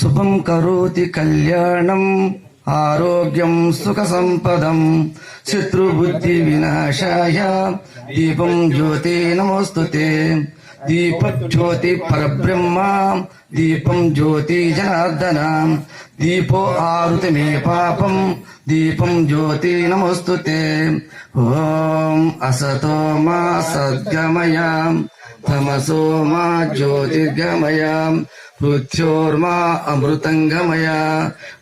శుభం కరోతి కళ్యాణం ఆరోగ్యం సుఖ సంపదం శత్రుబుద్ధి వినాశాయ దీపం జ్యోతి నమోస్తుతే. दीपज्योति परब्रह्मा दीपं ज्योति जनार्दना दीपो आरुति मे पापं दीपं ज्योति नमोऽस्तु ते ॐ असतो मा सद्गमयाम् तमसो मा ज्योतिर्गमयाम् पृथ्योर्मा अमृतङ्गमय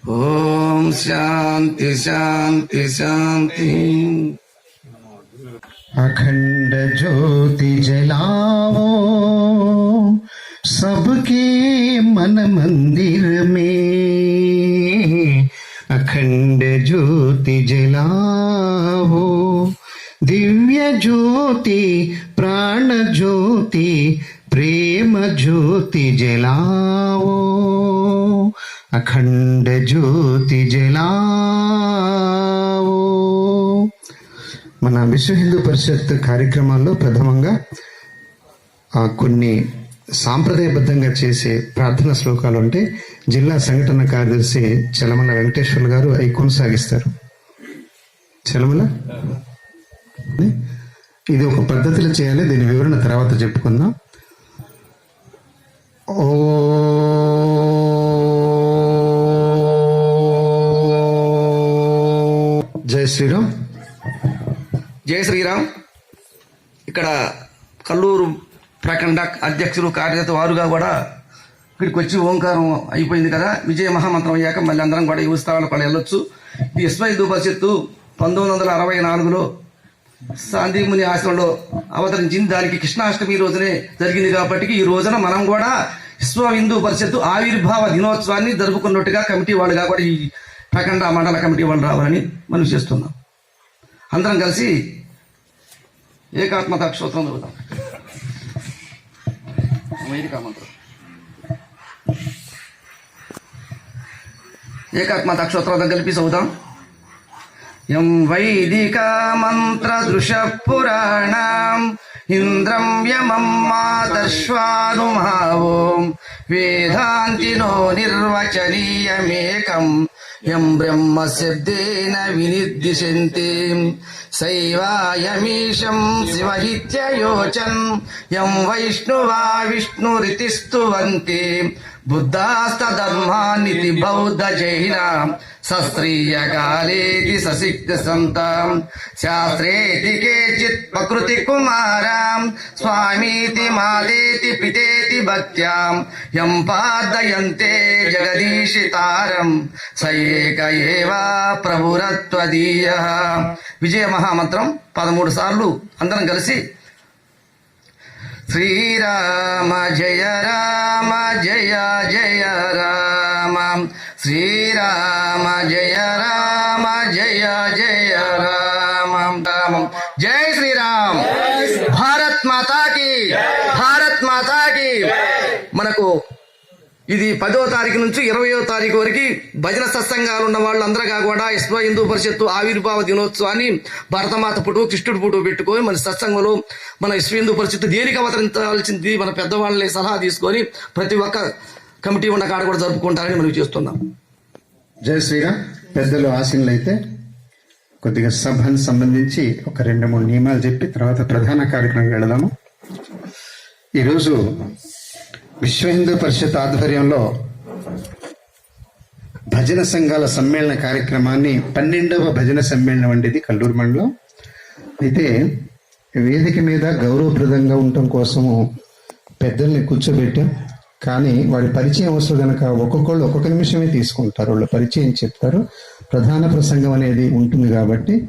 ॐ शान्ति शान्ति शान्तिः अखण्डज्योतिजला मन मंदिर में अखंड ज्योति जलाओ दिव्य ज्योति प्राण ज्योति प्रेम ज्योति जलाओ अखंड ज्योति जलाओ మన విశ్వ హిందూ పరిషత్ కార్యక్రమాల్లో ప్రథమంగా ఆ, కొన్ని సాంప్రదాయబద్ధంగా చేసే ప్రార్థన శ్లోకాలు అంటే జిల్లా సంఘటన కార్యదర్శి చలమల వెంకటేశ్వర్లు గారు అవి కొనసాగిస్తారు. చలమల? ఇది ఒక పద్ధతిలో చేయాలి దీని వివరణ తర్వాత చెప్పుకుందాం. ఓ జై శ్రీరామ్. జై శ్రీరామ్. ఇక్కడ కల్లూరు ప్రఖండ అధ్యక్షులు కార్యదర్శి వారుగా కూడా ఇక్కడికి వచ్చి ఓంకారం అయిపోయింది కదా. విజయ మహామంత్రం అయ్యాక మళ్ళీ అందరం కూడా ఈ ఉత్సవాలు కూడా వెళ్ళొచ్చు. ఈ విశ్వ హిందూ పరిషత్తు పంతొమ్మిది వందల అరవై నాలుగులో సాందీముని ఆశ్రమంలో అవతరించింది. దానికి కృష్ణాష్టమి రోజునే జరిగింది కాబట్టి ఈ రోజున మనం కూడా విశ్వ హిందూ పరిషత్తు ఆవిర్భావ దినోత్సవాన్ని జరుపుకున్నట్టుగా కమిటీ వాళ్ళుగా కూడా ఈ ప్రఖండ మండల కమిటీ వాళ్ళు రావాలని మనం చేస్తున్నాం. అందరం కలిసి ఏకాత్మత స్తోత్రం చదువుతాం వైదిక మంత్రం ఏకాత్మత స్తోత్రం కలిపి చదువుతాం యం వైదిక మంత్ర దృశ పురాణం ఇంద్రం యమం మాదశ్వానుమావోం వేదాంతినో నిర్వచనీయమేకం. యం బ్రహ్మ శబ్దేన వినిర్దిశంతి. శైవాయమీశం శివహిత్యయోచన్. యం వైష్ణువా విష్ణురితి స్తువంతి బుద్ధాస్తధర్మానితి బౌద్ధ జైనా సస్త్రీయకాలేతి ససిక్త సంతాం శాస్త్రేతి కేచిత్ ప్రకృతి కుమారాం. స్వామీతి మాదేతి పితేతి భక్త్యాం. యం పాదయంతే జగదీశితారం స ఏక ఏవా ప్రభురత్వదీయ. విజయ మహామంత్రం పదమూడు సార్లు అందరం కలిసి శ్రీరామ జయ రామ జయ జయ రామ శ్రీరామ జయ రామ జయ జయ రామ. రామం. జై శ్రీరామ్. భారత్ మాతాకి భారత్ మాతాకి మనకు ఇది పదో తారీఖు నుంచి ఇరవయో తారీఖు వరకు భజన సత్సంగాలు ఉన్న వాళ్ళందరూ కూడా విశ్వ హిందూ పరిషత్తు ఆవిర్భావ దినోత్సవాన్ని భరతమాత పుటు కృష్ణుడు పుటు పెట్టుకొని మన సత్సంగంలో మన విశ్వ హిందూ పరిషత్తు దేనికి అవతరించాల్సింది? మన పెద్దవాళ్ళని సలహా తీసుకొని ప్రతి ఒక్క కమిటీ ఉన్న కాడ కూడా జరుపుకుంటారని మనం చేస్తున్నాం. జయ శ్రీరామ్. పెద్దలు ఆశీనులు అయితే కొద్దిగా సభను సంబంధించి ఒక రెండు మూడు నియమాలు చెప్పి తర్వాత ప్రధాన కార్యక్రమం వెళదాము. ఈరోజు విశ్వ హిందూ పరిషత్ ఆధ్వర్యంలో భజన సంఘాల సమ్మేళన కార్యక్రమాన్ని పన్నెండవ భజన సమ్మేళనం వంటిది కల్లూరు మండలం. అయితే వేదిక మీద గౌరవప్రదంగా ఉండటం కోసము పెద్దల్ని కూర్చోబెట్టాం. కానీ వాడి పరిచయం అవసరం కనుక ఒక్కొక్కళ్ళు ఒక్కొక్క నిమిషమే తీసుకుంటారు. వాళ్ళ పరిచయం చెప్తారు. ప్రధాన ప్రసంగం అనేది ఉంటుంది కాబట్టి